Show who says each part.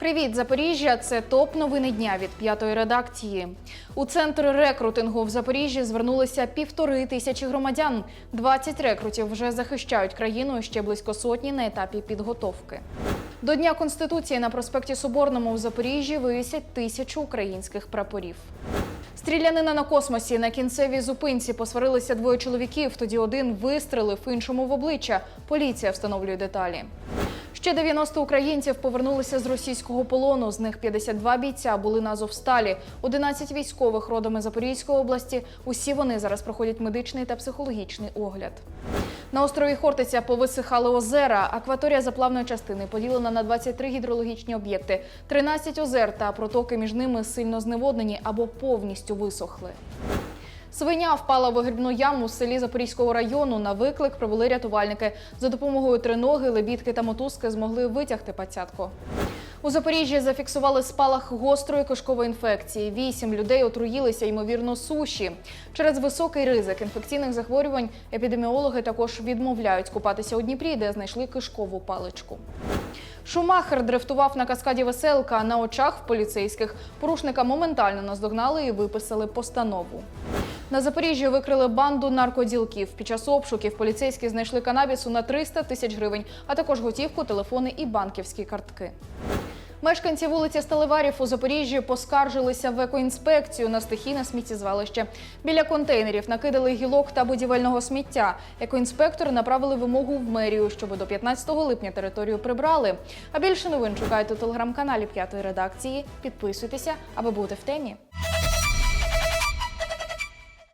Speaker 1: Привіт, Запоріжжя! Це топ новини дня від п'ятої редакції. У центр рекрутингу в Запоріжжі звернулися півтори тисячі громадян. 20 рекрутів вже захищають країну ще близько сотні на етапі підготовки. До Дня Конституції на проспекті Соборному в Запоріжжі вивісять тисячу українських прапорів. Стрілянина на космосі на кінцевій зупинці посварилися двоє чоловіків. Тоді один вистрелив іншому в обличчя. Поліція встановлює деталі. Ще 90 українців повернулися з російського полону. З них 52 бійця були на Азовсталі, 11 військових родами Запорізької області. Усі вони зараз проходять медичний та психологічний огляд. На острові Хортиця повисихали озера. Акваторія заплавної частини поділена на 23 гідрологічні об'єкти. 13 озер та протоки між ними сильно зневоднені або повністю висохли. Свиня впала в вигрібну яму в селі Запорізького району. На виклик провели рятувальники. За допомогою триноги, лебідки та мотузки змогли витягти пацятку. У Запоріжжі зафіксували спалах гострої кишкової інфекції. Вісім людей отруїлися, ймовірно, суші. Через високий ризик інфекційних захворювань епідеміологи також відмовляють купатися у Дніпрі, де знайшли кишкову паличку. Шумахер дрифтував на каскаді веселка на очах в поліцейських. Порушника моментально наздогнали і виписали постанову. На Запоріжжі викрили банду наркоділків. Під час обшуків поліцейські знайшли канабісу на 300 тисяч гривень, а також готівку, телефони і банківські картки. Мешканці вулиці Сталеварів у Запоріжжі поскаржилися в екоінспекцію на стихійне сміттєзвалище. Біля контейнерів накидали гілок та будівельного сміття. Екоінспектори направили вимогу в мерію, щоб до 15 липня територію прибрали. А більше новин шукайте у телеграм-каналі п'ятої редакції. Підписуйтеся, аби бути в темі.